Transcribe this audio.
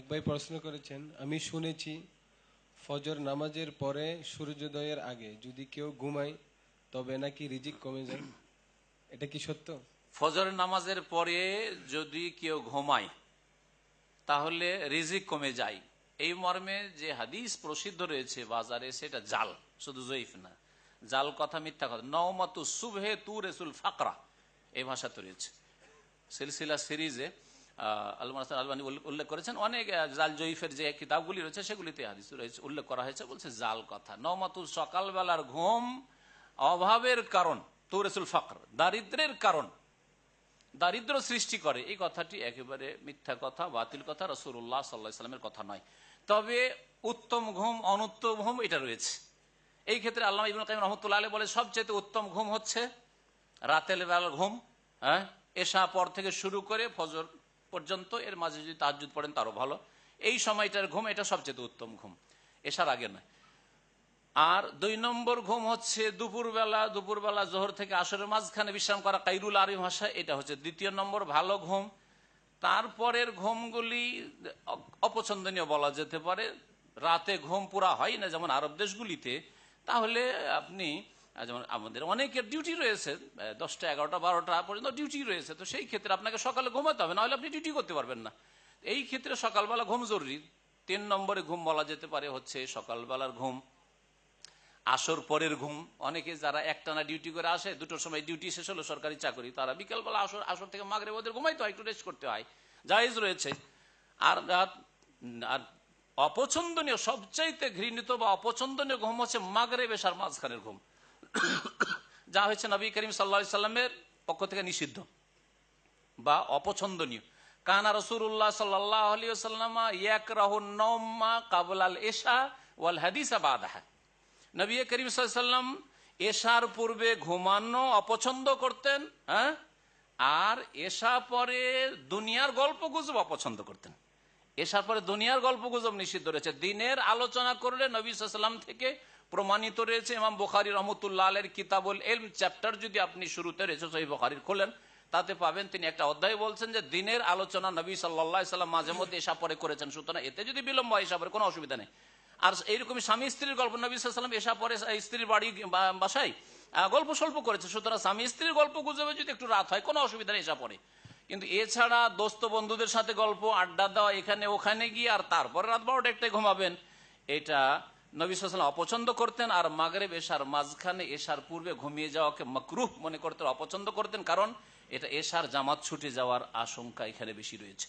এক ভাই প্রশ্ন করেছেন, আমি শুনেছি ফজর নামাজের পরে সূর্যোদয়ের আগে যদি কেউ ঘুমায়, তবে নাকি রিজিক কমে যায়? এটা কি সত্য? ফজর নামাজের পরে যদি কেউ ঘুমায়, তাহলে রিজিক কমে যায়। এই মর্মে যে হাদিস প্রসিদ্ধ রয়েছে বাজারে, সেটা জাল, শুধু জয়ীফ না। জাল কথা মিথ্যা কথা। নওমাতু সুবহে তু রেসুল ফাকরা এই ভাষাতে রয়েছে। সিলসিলা সিরিজে আলমান আলবানী উল্লেখ করেছেন, অনেক জাল জয়ীফের যে কিতাবগুলি রয়েছে, সেগুলিতে হাদিস রয়েছে, উল্লেখ করা হয়েছে, বলছে জাল কথা। নওমাতুর সকালবেলার ঘুম অভাবের কারণ, তুরেসুল ফকর দারিদ্রের কারণ, দারিদ্র সৃষ্টি করে। এই কথাটি একেবারে মিথ্যা কথা, বাতিল কথা রসুল্লাহ সাল্লাহ সাল্লামের কথা নয়। তবে উত্তম ঘুম, অনুত্তম ঘুম, এটা রয়েছে। এই ক্ষেত্রে আল্লাহ ইবুল কাইম রহমতুল্লাহ আলী বলে সবচেয়ে উত্তম ঘুম হচ্ছে রাতের বেলার ঘুম হ্যাঁ? এশা পর থেকে শুরু করে ফজর পর্যন্ত এর মাঝে যদি তাহাজুদ পড়েন তারও ভালো। এই সময়টার ঘুম, এটা সবচেয়ে উত্তম ঘুম। এসার আগে নয়। আর দুই নম্বর ঘুম হচ্ছে দুপুরবেলা দুপুরবেলা জোহর থেকে আসরের মাঝখানে বিশ্রাম করা কাইরুল আরি ভাষা, এটা হচ্ছে দ্বিতীয় নম্বর, ভালো ঘুম। তারপরের ঘুমগুলি অপছন্দনীয় বলা যেতে পারে। রাতে ঘুম পুরা হয় না, যেমন আরব দেশগুলিতে। তাহলে আপনি যেমন আমাদের অনেকের ডিউটি রয়েছে দশটা, এগারোটা, বারোটা পর্যন্ত ডিউটি রয়েছে। তো সেই ক্ষেত্রে আপনাকে সকালে ঘুমাতে হবে, নাহলে আপনি ডিউটি করতে পারবেন না। এই ক্ষেত্রে সকালবেলা ঘুম জরুরি। তিন নম্বরে ঘুম বলা যেতে পারে হচ্ছে সকালবেলার ঘুম, আসর পরের ঘুম। অনেকে যারা একটানা ডিউটি করে আসে, দুটোর সময় ডিউটি শেষ হলো, সরকারি চাকরি, তারা বিকেলবেলা আসর আসর থেকে মাগরে ওদের ঘুমাইতে হয়, একটু রেস্ট করতে হয়। জায়েজ রয়েছে। আর আর- অপছন্দনীয়, সবচাইতে ঘৃণিত বা অপছন্দনীয় ঘুম হচ্ছে মাগরে বেশার মাঝখানের ঘুম। যা হয়েছে নবী করিম সাল্লা সাল্লামের পক্ষ থেকে নিষিদ্ধ বা অপছন্দনীয়। কানা রসুল্লাহ সাল্লাহ আলিয়া সাল্লামা ইয়াক রাহুল নৌমা কাবুলাল এশা ওয়াল হাদিসা বাদাহা। নবী করিম সাল্লাম এশার পূর্বে ঘুমানো, অপছন্দ করতেন হ্যাঁ? আর এশা পরে দুনিয়ার গল্প গুজব অপছন্দ করতেন। এশার পরে দুনিয়ার গল্প গুজব নিষিদ্ধ রয়েছে। দিনের আলোচনা করলে নবী সাল্লাম থেকে প্রমাণিত রয়েছে, ইমাম বুখারি রহমতুল্লাহ আলের কিতাবুল এলম চ্যাপ্টার যদি আপনি শুরুতে রয়েছে সহি বুখারির খোলেন, তাতে পাবেন তিনি একটা অধ্যায় বলছেন যে দিনের আলোচনা নবী সাল্লাহ সাল্লাম মাঝে মধ্যে এসা পরে করেছেন। সুতরাং এতে যদি বিলম্ব হয় এসা পরে কোনো অসুবিধা নেই। আর এইরকম স্বামী স্ত্রীর গল্প, নবী সাল্লাম এসা পরে স্ত্রীর বাড়ি বাসায় গল্প স্বল্প করেছে। সুতরাং স্বামী স্ত্রীর গল্প গুজবে যদি একটু রাত হয়, কোনো অসুবিধা নেই এসা পরে। কিন্তু এছাড়া দোস্ত বন্ধুদের সাথে গল্প, আড্ডা দেওয়া এখানে, ওখানে গিয়ে আর তারপরে রাত বারোটা একটাই ঘুমাবেন। এটা নবী অপছন্দ করতেন আর মাগরেব এসার মাঝখানে এসার পূর্বে ঘুমিয়ে যাওয়াকে মকরুহ মনে করতেন অপছন্দ করতেন কারণ এটা এসার জামাত ছুটে যাওয়ার আশঙ্কা এখানে বেশি রয়েছে।